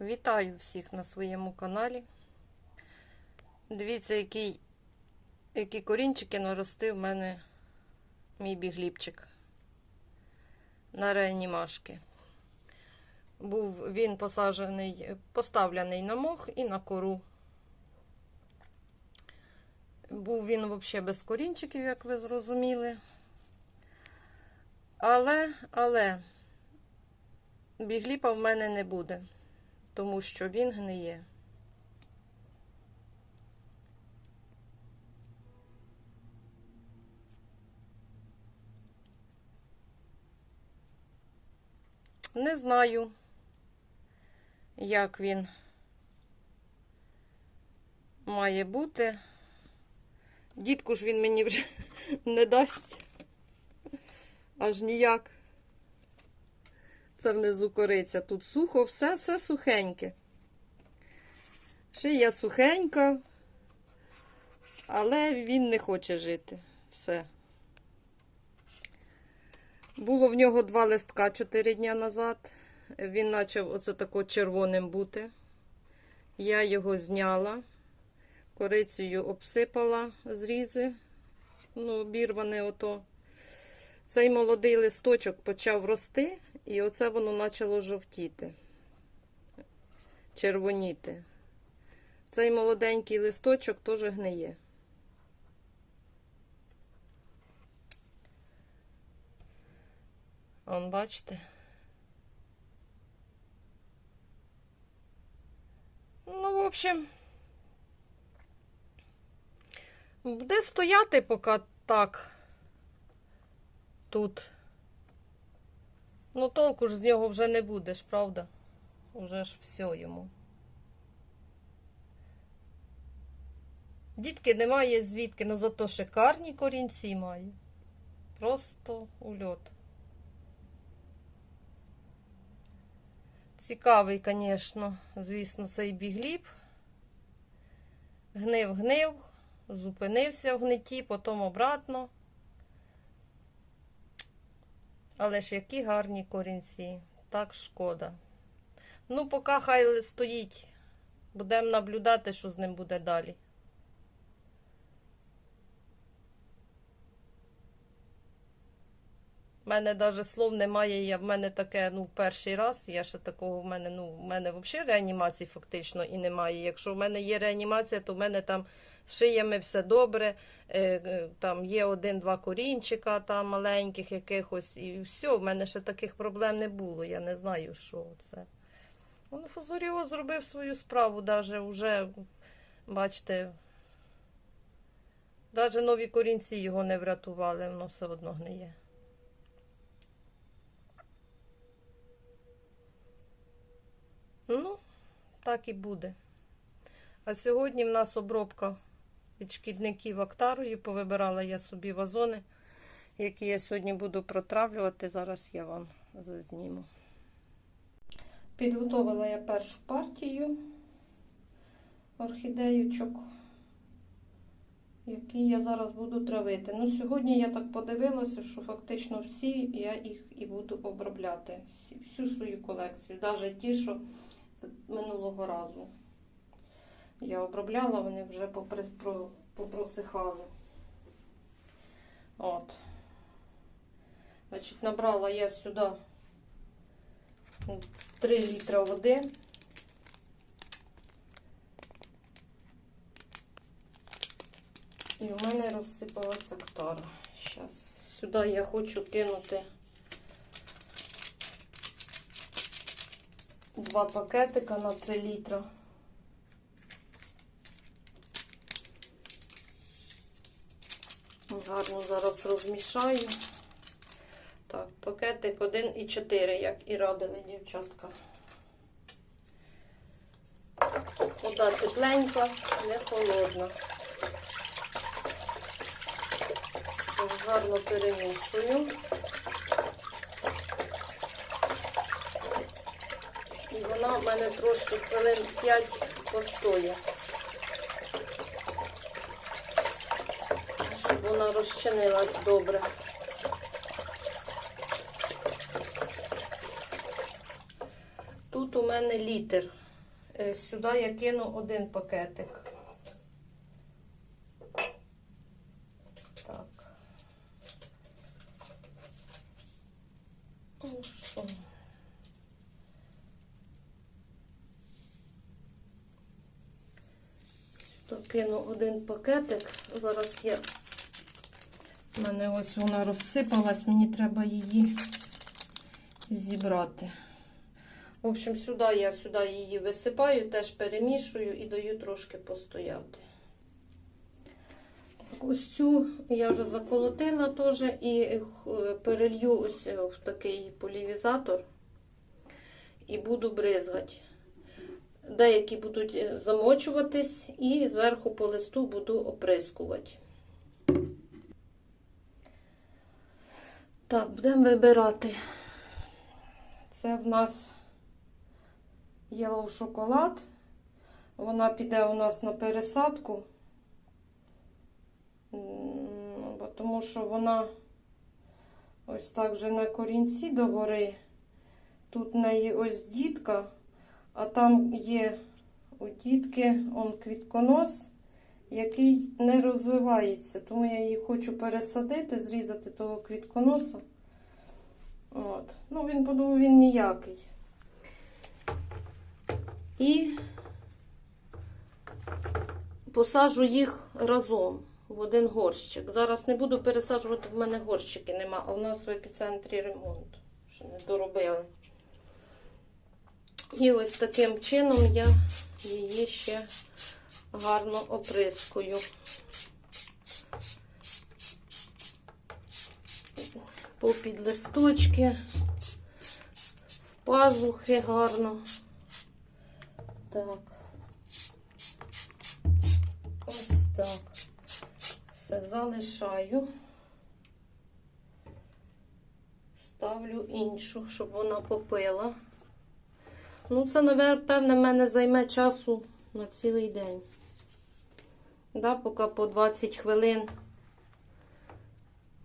Вітаю всіх на своєму каналі. Дивіться, який, які корінчики наростив в мене мій бігліпчик на реанімашки. Був він посаджений, поставлений на мох і на кору. Був він взагалі без корінчиків, як ви зрозуміли. Але, але, бігліпа в мене не буде тому що він гниє. Не знаю, як він має бути. Дітку ж він мені вже не дасть аж ніяк. Це внизу кориця. Тут сухо, все, все сухеньке. Шия сухенька, але він не хоче жити. Все. Було в нього два листка 4 дня назад. Він почав оце тако червоним бути. Я його зняла, корицею обсипала зрізи, ну, обірване ото. Цей молодий листочок почав рости, і оце воно почало жовтіти, червоніти. Цей молоденький листочок теж гниє. Он, бачите? Ну, в общем, буде стояти поки так тут. Ну, толку ж з нього вже не будеш, правда? Уже ж все йому. Дітки немає звідки, але зато шикарні корінці має. Просто ульот. Цікавий, звісно, звісно, цей бігліб. Гнив, гнив, зупинився в гниті, потім обратно. Але ж які гарні корінці. Так шкода. Ну, поки хай стоїть. Будемо наблюдати, що з ним буде далі. У мене навіть слов немає. Я, в мене таке, ну, перший раз. Я ще такого в мене, ну, в мене взагалі реанімації фактично і немає. Якщо в мене є реанімація, то в мене там з шиями все добре. Е, е, Там є один-два корінчика там маленьких якихось, і все, в мене ще таких проблем не було. Я не знаю, що це. Ну, Фузоріоз зробив свою справу, даже вже, бачите, навіть нові корінці його не врятували, воно все одно гниє. Ну, так і буде. А сьогодні в нас обробка від шкідників актарою. Повибирала я собі вазони, які я сьогодні буду протравлювати. Зараз я вам зазніму. Підготовила я першу партію орхідеючок, які я зараз буду травити. Ну, сьогодні я так подивилася, що фактично всі я їх і буду обробляти. Всю свою колекцію, навіть ті, що минулого разу я обробляла, вони вже попросихали. От. Значить, набрала я сюди 3 літра води. І в мене розсипалася актара. Зараз сюди я хочу кинути два пакетика на 3 літра. Гарно зараз розмішаю. Так, пакетик 1,4, як і радили дівчатка. Вода тепленька, не холодна. Гарно перемішую. І вона в мене трошки хвилин 5 постоє. Щоб вона розчинилась добре. Тут у мене літр Е, Сюди я кину один пакетик. Так. Ну що? Сюди кину один пакетик. Зараз я. У мене ось вона розсипалась, мені треба її зібрати. В общем, сюди я сюди її висипаю, теж перемішую і даю трошки постояти. Ось цю я вже заколотила теж і е, перелью ось в такий полівізатор і буду бризгати. Деякі будуть е, замочуватись і зверху по листу буду оприскувати. Так, будемо вибирати. Це в нас Yellow шоколад. Вона піде у нас на пересадку. Тому що вона ось так вже на корінці догори. Тут в неї ось дітка, а там є у дітки он квітконос, який не розвивається. Тому я її хочу пересадити, зрізати того квітконоса. От. Ну, він подумав, він ніякий. І посаджу їх разом в один горщик. Зараз не буду пересаджувати, в мене горщики нема, а в нас в епіцентрі ремонт. Ще не доробили. І ось таким чином я її ще гарно оприскую. Попід листочки, в пазухи гарно. Так. Ось так. Все залишаю. Ставлю іншу, щоб вона попила. Ну, це, напевне, в мене займе часу на цілий день. Да, поки по 20 хвилин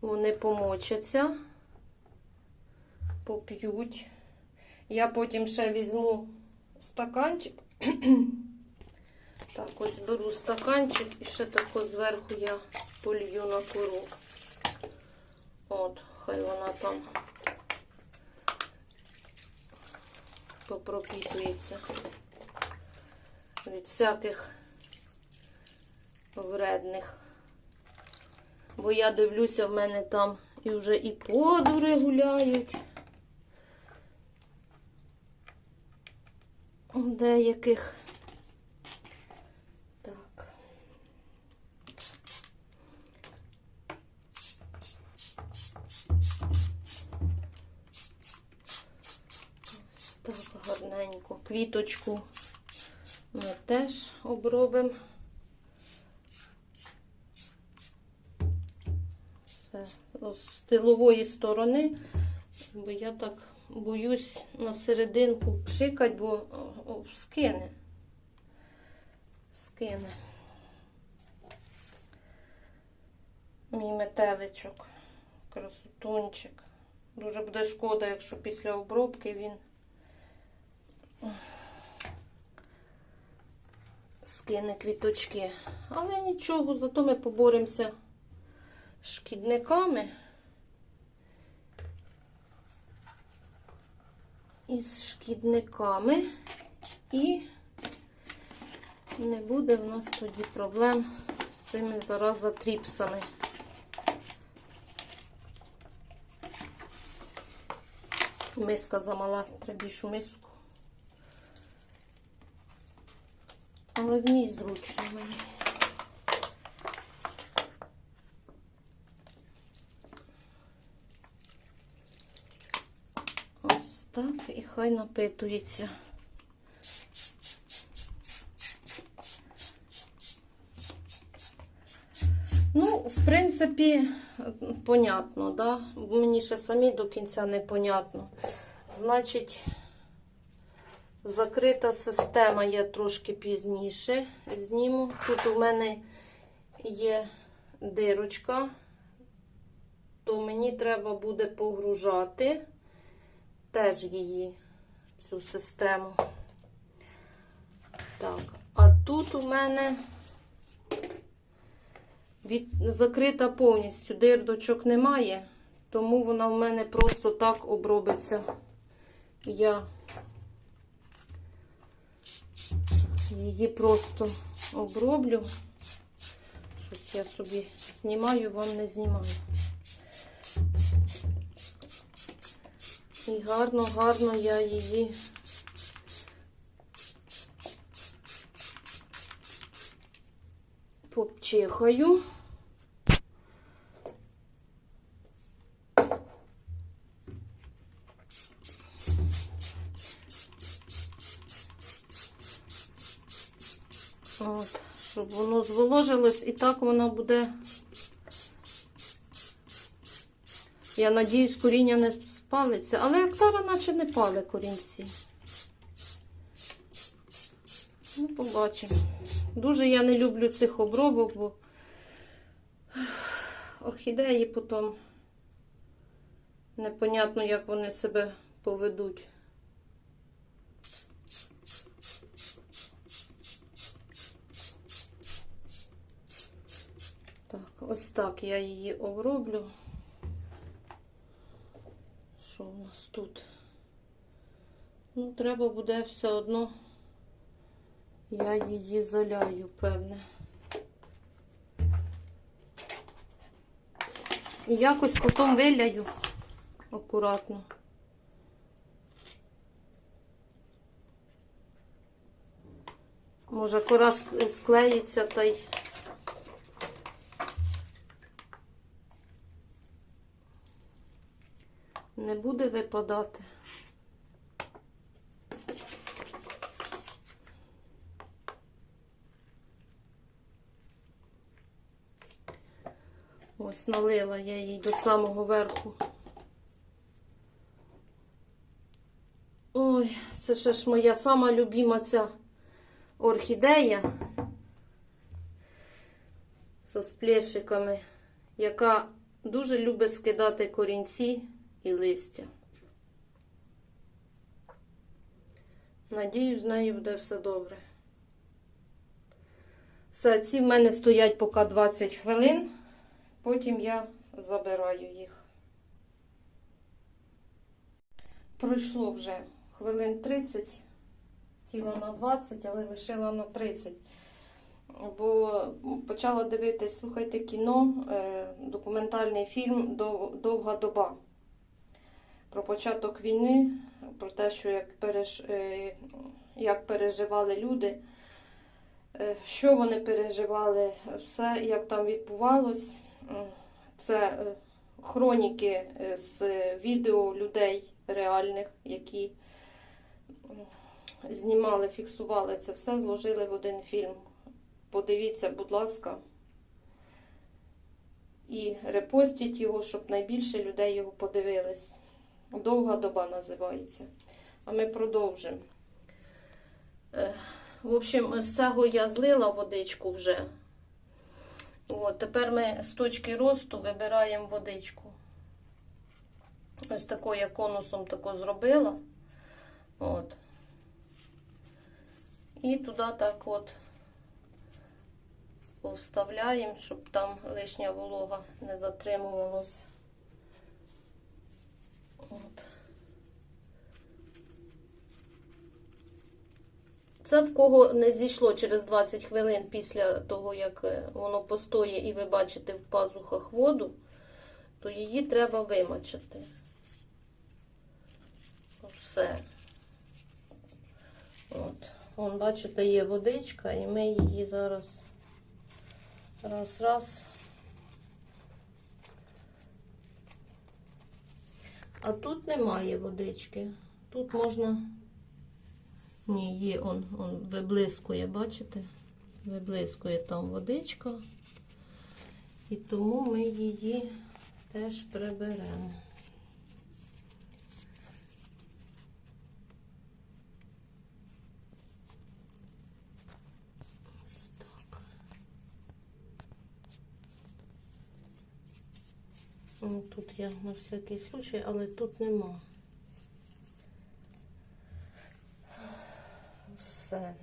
вони помочаться, поп'ють. Я потім ще візьму стаканчик. Так, ось беру стаканчик і ще тако зверху я полью на кору. От, хай вона там попропітується від всяких вредних. Бо я дивлюся, в мене там і вже і подури гуляють. Деяких. Так. Так гарненько. Квіточку ми теж обробимо. Все з тилової сторони, бо я так боюсь на серединку пшикати, бо скине. Скине. Мій метеличок, красотунчик. Дуже буде шкода, якщо після обробки він скине квіточки. Але нічого, зато ми поборемося шкідниками. із шкідниками і не буде в нас тоді проблем з цими зараза тріпсами. Миска замала, треба більшу миску. Але в ній зручно мені. Ось так, і хай напитується. Ну, в принципі, понятно, да? Мені ще самі до кінця не понятно. Значить, закрита система я трошки пізніше зніму. Тут у мене є дирочка, то мені треба буде погружати теж її, цю систему. Так, а тут у мене від... закрита повністю, дирдочок немає, тому вона в мене просто так обробиться. Я її просто оброблю. Щось я собі знімаю, вам не знімаю. І гарно, гарно я її попчихаю. От, щоб воно зволожилось і так воно буде. Я надіюсь, коріння не спалиться, але актара наче не пали корінці. Ну, побачимо. Дуже я не люблю цих обробок, бо орхідеї потім непонятно, як вони себе поведуть. Так, ось так я її оброблю. Що у нас тут? Ну, треба буде все одно. Я її заляю, певне. І якось потім виляю акуратно. Може, кора склеїться та й. Не буде випадати. Ось налила я їй до самого верху. Ой, це ще ж моя сама любима ця орхідея з сплешиками, яка дуже любить скидати корінці і листя. Надіюсь, з нею буде все добре. Все, ці в мене стоять поки 20 хвилин. Потім я забираю їх. Пройшло вже хвилин 30, тіла на 20, але лишила на 30. Бо почала дивитись, слухайте, кіно, е, документальний фільм Довга доба. Про початок війни, про те, що як, переж, е, як переживали люди, е, що вони переживали, все, як там відбувалось. Це е, хроніки з відео людей реальних, які знімали, фіксували це все, зложили в один фільм. Подивіться, будь ласка, і репостіть його, щоб найбільше людей його подивились. Довга доба називається. А ми продовжимо. Е, В общем, з цього я злила водичку вже. От, тепер ми з точки росту вибираємо водичку. Ось тако я конусом тако зробила. От. І туди так от повставляємо, щоб там лишня волога не затримувалась. От. Це в кого не зійшло через 20 хвилин після того, як е, воно постоє і ви бачите в пазухах воду, то її треба вимочити. Все. От. Вон, бачите, є водичка, і ми її зараз раз-раз. А тут немає водички. Тут можна. Ні, є, он, он виблискує, бачите? Виблискує там водичка. І тому ми її теж приберемо. Тут я на всякий случай, але тут нема. Все.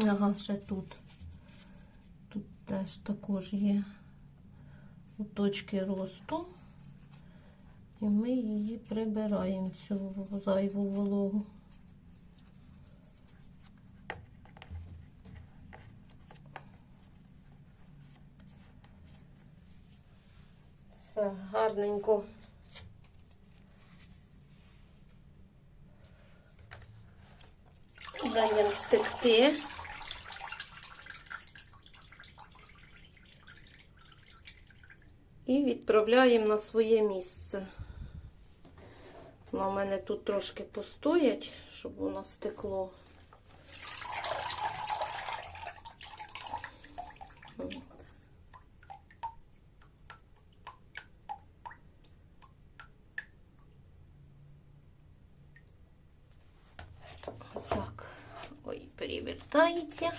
Ага, ще тут. Тут теж також є точки росту. І ми її прибираємо, цю зайву вологу. Все гарненько. Даємо стекти. І відправляємо на своє місце. Воно в мене тут трошки постоять, щоб воно стекло. От. Так. Ой, перевертається,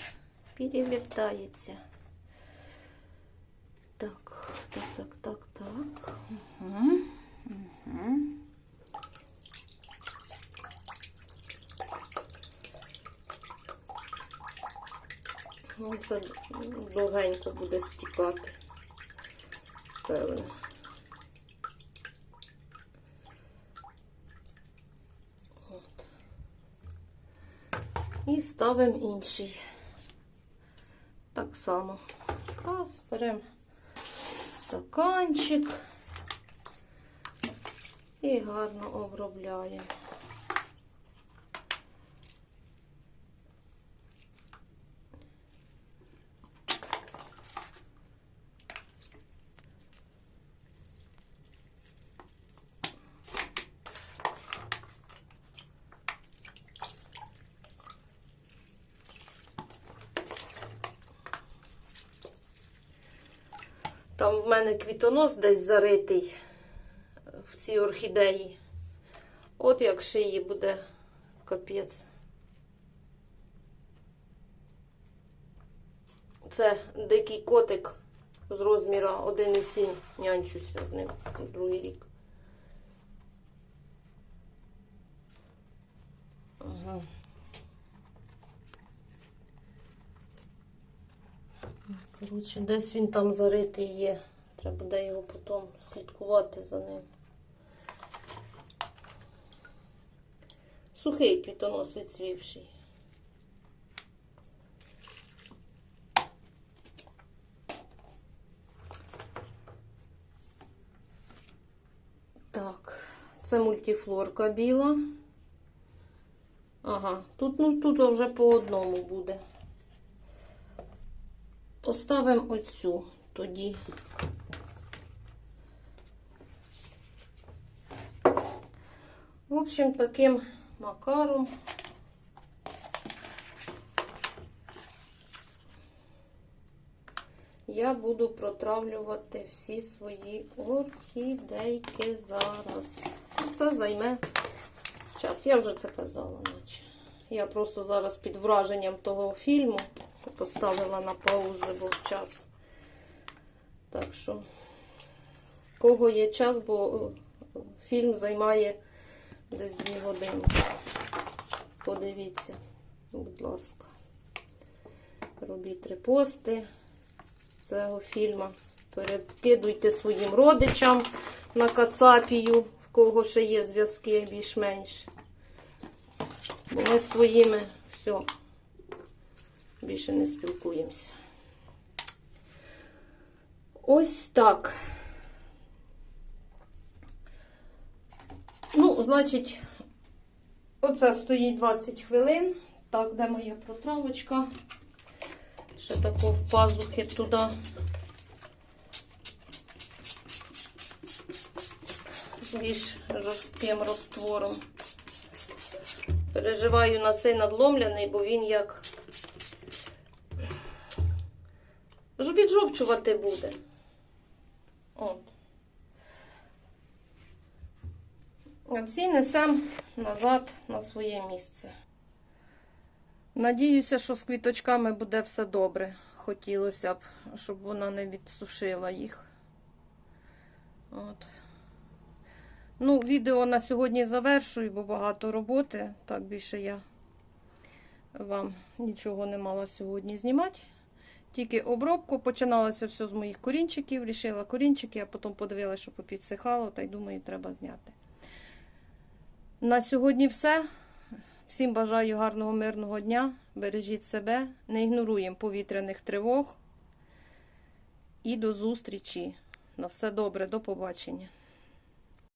перевертається. Так, так, так, так, так. Угу. Угу. Ну, це довгенько буде стікати. Певно. Ставимо інший. Так само. Раз, беремо стаканчик і гарно обробляємо. Там в мене квітонос десь заритий в цій орхідеї. От як шиї буде капець. Це дикий котик з розміра 1,7. Нянчуся з ним другий рік. Ага. Коротше, десь він там заритий є. Треба буде його потім слідкувати за ним. Сухий квітонос відцвівший. Так, це мультифлорка біла. Ага, тут, ну, тут вже по одному буде. Поставимо оцю тоді. Общем, таким макаром я буду протравлювати всі свої орхідейки зараз. Це займе час. Я вже це казала, наче. Я просто зараз під враженням того фільму поставила на паузу, бо час. Так що, кого є час, бо е, фільм займає десь 2 години. Подивіться, будь ласка. Робіть репости цього фільму. Перекидуйте своїм родичам на Кацапію, в кого ще є зв'язки більш-менш. Бо ми з своїми все більше не спілкуємося. Ось так. Ну, значить, оце стоїть 20 хвилин. Так, де моя протравочка? Ще тако в пазухи туди. З більш жорстким розтвором. Переживаю на цей надломлений, бо він як віджовчувати буде. От. А ці несемо назад на своє місце. Надіюся, що з квіточками буде все добре. Хотілося б, щоб вона не відсушила їх. От. Ну, відео на сьогодні завершую, бо багато роботи. Так більше я вам нічого не мала сьогодні знімати. Тільки обробку. Починалося все з моїх корінчиків. Рішила корінчики, а потім подивилася, що попідсихало, та й думаю, треба зняти. На сьогодні все. Всім бажаю гарного мирного дня. Бережіть себе, не ігноруємо повітряних тривог. І до зустрічі. На все добре, до побачення.